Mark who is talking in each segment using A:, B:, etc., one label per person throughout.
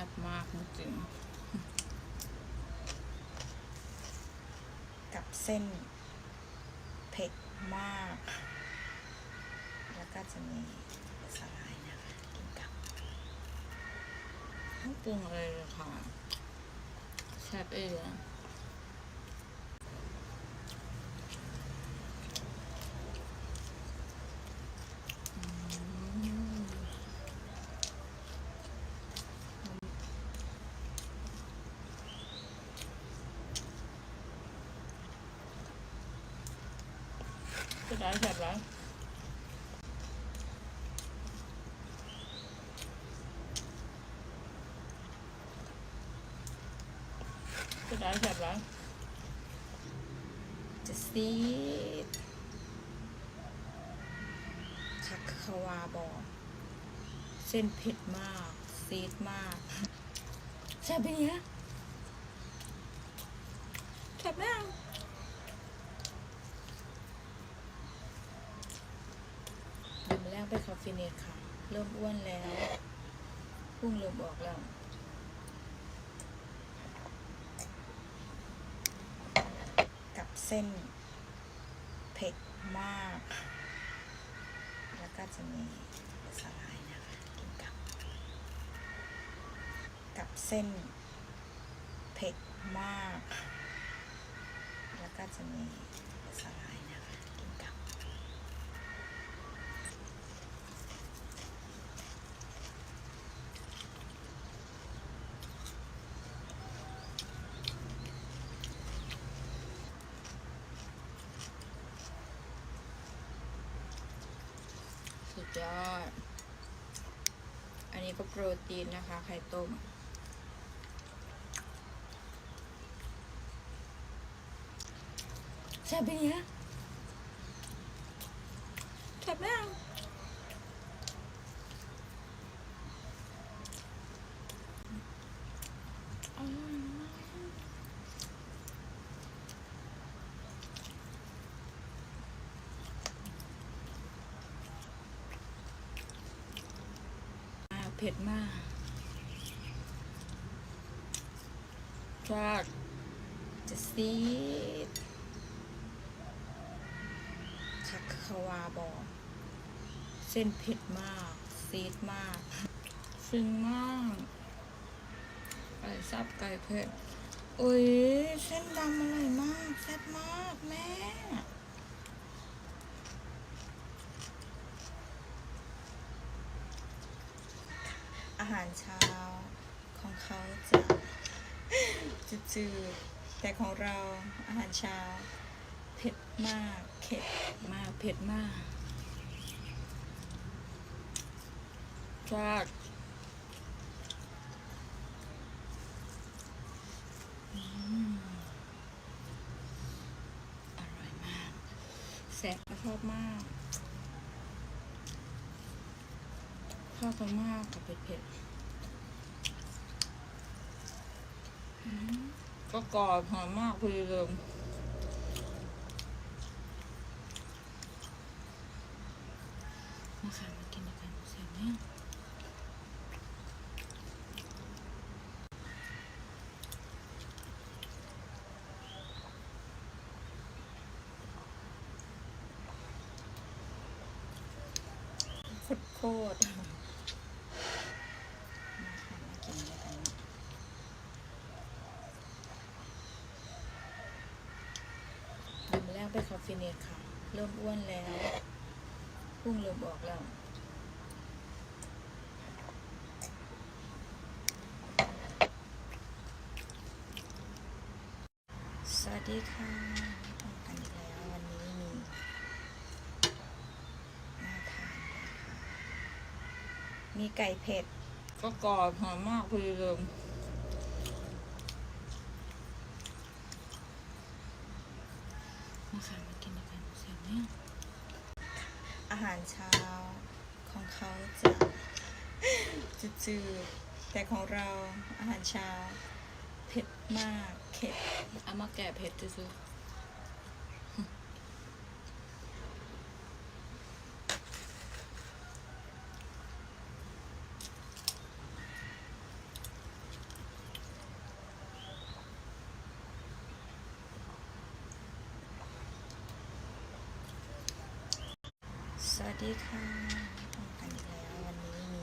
A: ากจริง
B: กับเส้นเผ็ดมาก แล้วก็จะมีสลายนะคะกินกับ
A: ๆไม่ปรุงอะไรเลยค่ะแซ่บเอง จะได้แซ่บแล้วจะได้แซ่บแล้ว
B: จะซีดคักขวาบอก เส้นเผ็ดมาก ซีดมากแซ่บไปเนี้ยแซ่บแล้วดื่มแรก ไปคาเฟเนตค่ะ เริ่มอ้วนแล้วพุ่งเริ่มออกแล้วกับเส้นเผ็ดมาก แล้วก็จะมีสลายนะคะกินกับ กับเส้นเผ็ดมาก แล้วก็จะมีสลายนะคะกินกับ
A: สุด ยอด อันนี้ก็โปรตีนนะคะ ไข่ต้ม
B: แซ่บไปเนี่ยแซ่บแล้วอร่อยมากมาก เผ็ดมาก
A: ชาติ
B: จะซีดคักขวาบอกเส้นเผ็ดมาก ซีดมาก
A: ฟินมากไก่ซับไก่เผ็ด
B: อุ้ย เส้นดำอร่อยมาก แซ่บมากแม่ หารเช้าของเขาจะจืดๆแต่ของเราอาหารเช้า เผ็ดมากเข็ด
A: มากเผ็ดมากชา
B: อร่อยมาก
A: แซ่บชอบมาก ชอบมากกับเผ็ดเผ็ดๆอืมก็กรอบหอมมากพอดีเลย
B: นะคะมากินด้วยกันแซ่บมากโคตรโคตรนะคะมากินด้วยกันนะดื่มแรก ไปคาเฟเนตค่ะ เริ่มอ้วนแล้วพุ่งเริ่มออกแล้วสวัสดีค่ะกันอีกแล้ววันนี้มีน่าทานมีไก่เผ็ด
A: ก็กรอบหอมมากพอดีเลย
B: นะคะมากินด้วยกันเสียงเนี่ยอาหารเช้าของเขาจะจืดๆแต่ของเราอาหารเช้าเผ็ดมากเข็ด
A: เอามาแกะเผ็ดจืด
B: สวัสดีค่ะพบกันอีกแล้ววันนี้มี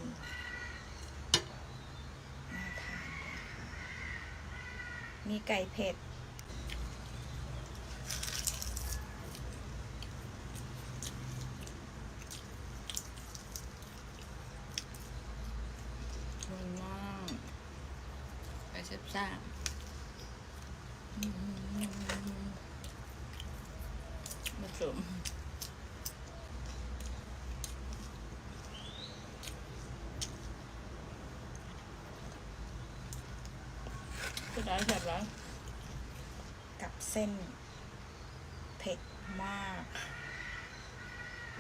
B: น่าทานด้วยค่ะมีไก่เผ็ด
A: มันมากไปเซ็บซ่าผสม ก็ได้แซ่บแล้ว
B: กับเส้นเผ็ดมาก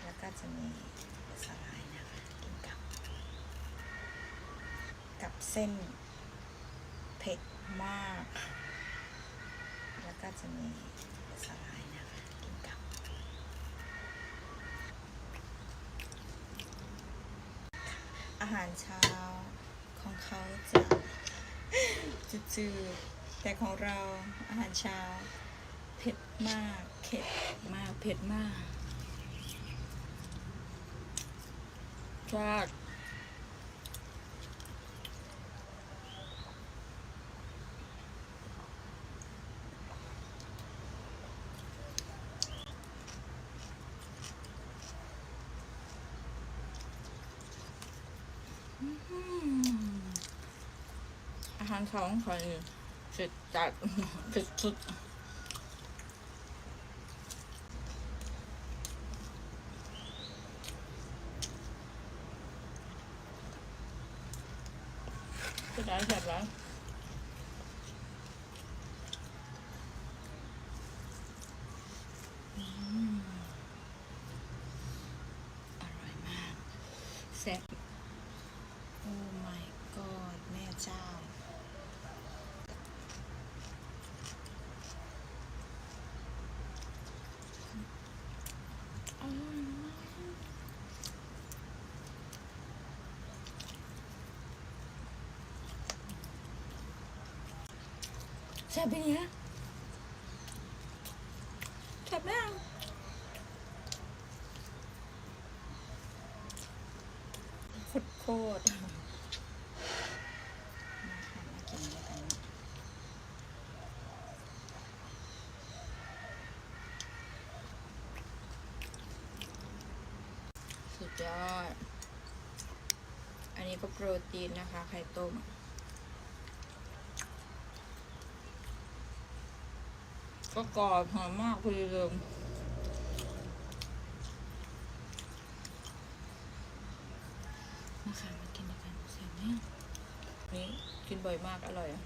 B: แล้วก็จะมีสลายนะคะกินกับ กับเส้นเผ็ดมาก แล้วก็จะมีสลายนะคะกินกับ อาหารเช้าของเขาจะ จืดๆแต่ของเราอาหารเช้าเผ็ดมากเผ็ด
A: มากเผ็ดมากชาก อาหารท้องคอยเสร็จจัดเผ็ดสุดก็ได้แซ่บแล้วอืมอร่อยมากแซ่บ
B: โอ้ my god แม่เจ้า
A: อร่อยมาก แซ่บไปเนี่ยแซ่บแล้ว
B: โคตรโคตรนะคะมากินด้วยกันนะ
A: สุดยอด อันนี้ก็โปรตีนนะคะ ไข่ต้ม ก็กรอบหอมมากคุณลืม
B: นะคะมากินด้วยกันเสร็จไหม
A: นี่กินบ่อยมากอร่อยอะ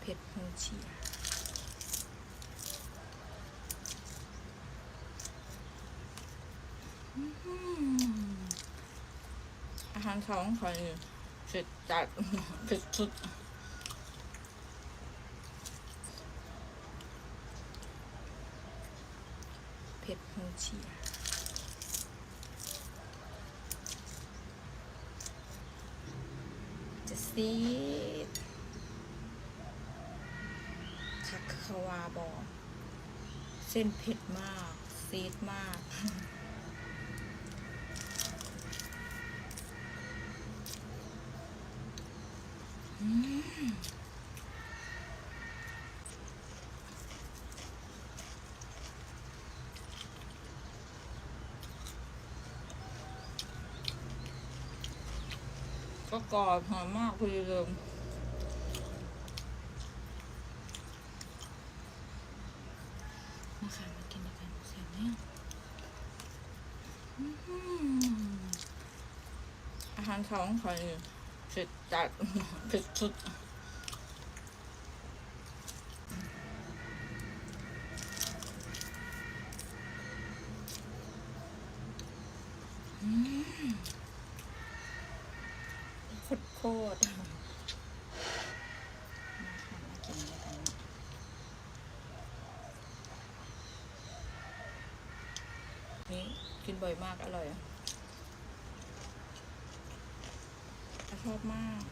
B: เผ็ดฮูชี
A: อืม อาหารท้องคอยเสร็จจัดเผ็ดสุด
B: เผ็ดฮูชีจะซีดคักควาบอเส้นเผ็ดมาก ซีดมาก
A: ก็กรอบหอมมากคุณลืม
B: นะคะมากินด้วยกันเสร็จไหม
A: อืมอาหารท้องคอยเสร็ จจัดเผ็ดสุด
B: โคตรโคตรนี่กิน
A: บ่อยมาก อร่อยอะ อบมาก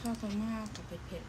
A: ข้าวพม่ากกับเผ็ด